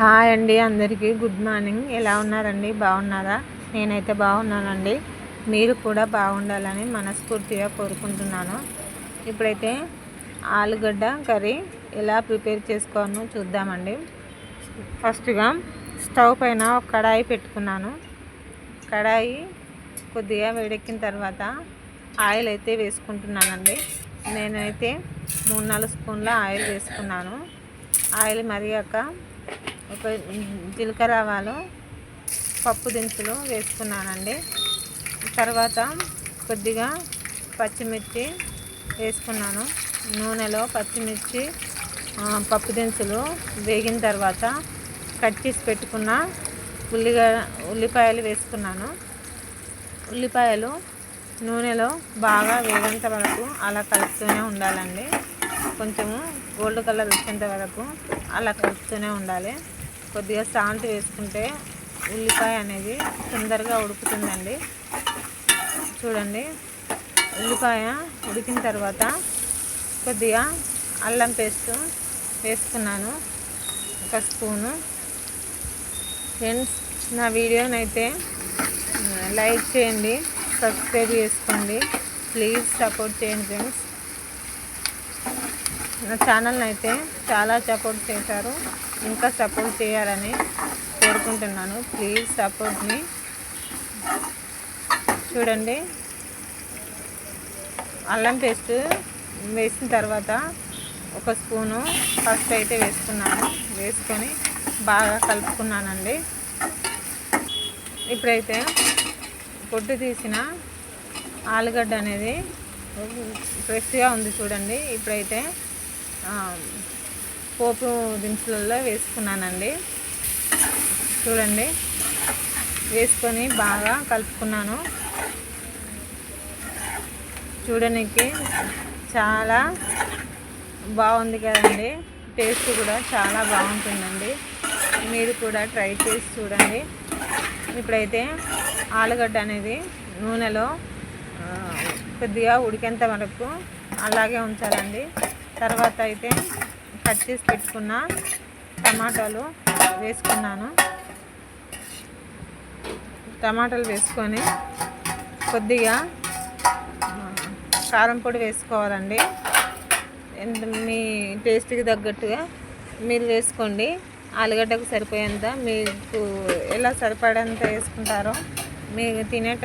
Hi అండి అందరికీ. Good morning ఎలా ఉన్నారండి? బాగున్నారా? నేనైతే బాగున్నానండి. మీరు కూడా బాగుండాలని మనస్ఫూర్తిగా కోరుకుంటున్నాను. ఇప్పుడైతే ఆలుగడ్డ కర్రీ ఎలా ప్రిపేర్ చేసుకోవాలో చూద్దామండి. ఫస్ట్గా స్టవ్ పైన ఒక కడాయి పెట్టుకున్నాను. కడాయి కొద్దిగా వేడెక్కిన తర్వాత ఆయిల్ అయితే వేసుకుంటున్నానండి. నేనైతే మూడు నాలుగు స్పూన్ల ఆయిల్ వేసుకున్నాను. ఆయిల్ మరిగాక ఒక జీలకర్ర ఆవాలు పప్పు దినుసులు వేసుకున్నానండి. తర్వాత కొద్దిగా పచ్చిమిర్చి వేసుకున్నాను. నూనెలో పచ్చిమిర్చి పప్పు దినుసులు వేగిన తర్వాత కట్ చేసి పెట్టుకున్న ఉల్లిగా ఉల్లిపాయలు వేసుకున్నాను. ఉల్లిపాయలు నూనెలో బాగా వేగేంత వరకు అలా కలుపుతూనే ఉండాలండి. కొంచెము గోల్డ్ కలర్ వచ్చేంత వరకు అలా కలుపుతూనే ఉండాలి. కొద్దిగా సాల్ట్ వేసుకుంటే ఉల్లిపాయ అనేది తొందరగా ఉడుకుతుందండి. చూడండి ఉల్లిపాయ ఉడికిన తర్వాత కొద్దిగా అల్లం పేస్ట్ వేసుకున్నాను ఒక స్పూను. ఫ్రెండ్స్ నా వీడియోనైతే లైక్ చేయండి సబ్స్క్రైబ్ చేసుకోండి. ప్లీజ్ సపోర్ట్ చేయండి ఫ్రెండ్స్. నా ఛానల్ని అయితే చాలా సపోర్ట్ చేశారు. ఇంకా సపోర్ట్ చేయాలని కోరుకుంటున్నాను. ప్లీజ్ సపోర్ట్ని చూడండి. అల్లం పేస్ట్ వేసిన తర్వాత ఒక స్పూను ఫస్ట్ అయితే వేసుకున్నాను. వేసుకొని బాగా కలుపుకున్నానండి. ఇప్పుడైతే పొట్టు తీసిన ఆలుగడ్డ అనేది ఫ్రెష్గా ఉంది చూడండి. ఇప్పుడైతే పోపు దినుసులలో వేసుకున్నానండి. చూడండి. వేసుకొని బాగా కలుపుకున్నాను. చూడడానికి చాలా బాగుంది కదండి. టేస్ట్ కూడా చాలా బాగుంటుందండి. మీరు కూడా ట్రై చేసి చూడండి. ఇప్పుడైతే ఆలుగడ్డ అనేది నూనెలో కొద్దిగా ఉడికేంత వరకు అలాగే ఉంచాలండి. తర్వాత అయితే కట్ చేసి పెట్టుకున్న టమాటాలు వేసుకున్నాను. టమాటాలు వేసుకొని కొద్దిగా కారం పొడి వేసుకోవాలండి. మీ టేస్ట్కి తగ్గట్టుగా మీరు వేసుకోండి. ఆలుగడ్డకు సరిపోయేంత మీకు ఎలా సరిపడేంత వేసుకుంటారో మీకు తినేట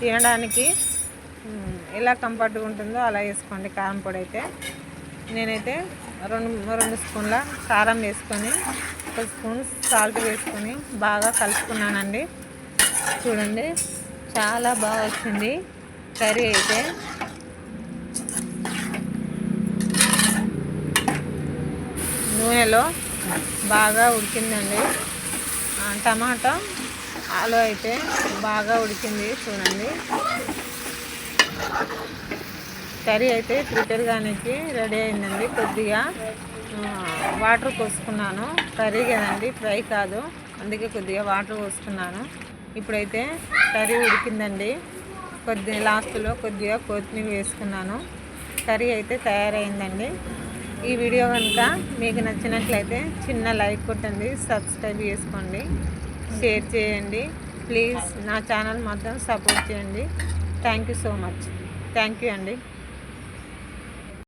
తినడానికి ఎలా కంఫర్ట్గా ఉంటుందో అలా వేసుకోండి కారం పొడి అయితే. నేనైతే రెండు రెండు స్పూన్ల కారం వేసుకొని ఒక స్పూన్ సాల్ట్ వేసుకొని బాగా కలుపుకున్నానండి. చూడండి చాలా బాగా వచ్చింది. కర్రీ అయితే. నూనెలో బాగా ఉడికిందండి. టమాటా ఆలు అయితే బాగా ఉడికింది చూడండి. కర్రీ అయితే ప్రిపేర్ కానికి రెడీ అయిందండి కొద్దిగా. వాటర్ పోసుకున్నాను. కర్రీ కదండి ఫ్రై కాదు. అందుకే కొద్దిగా వాటర్ పోసుకున్నాను. ఇప్పుడైతే కర్రీ ఉడికిందండి. కొద్ది లాస్ట్లో కొద్దిగా కొత్తిమీర వేసుకున్నాను. కర్రీ అయితే తయారైందండి. ఈ వీడియో కనుక మీకు నచ్చినట్లయితే చిన్న లైక్ కొట్టండి సబ్స్క్రైబ్ చేసుకోండి షేర్ చేయండి. ప్లీజ్ నా ఛానల్ మాత్రం సపోర్ట్ చేయండి. Thank you so much. Thank you అండి.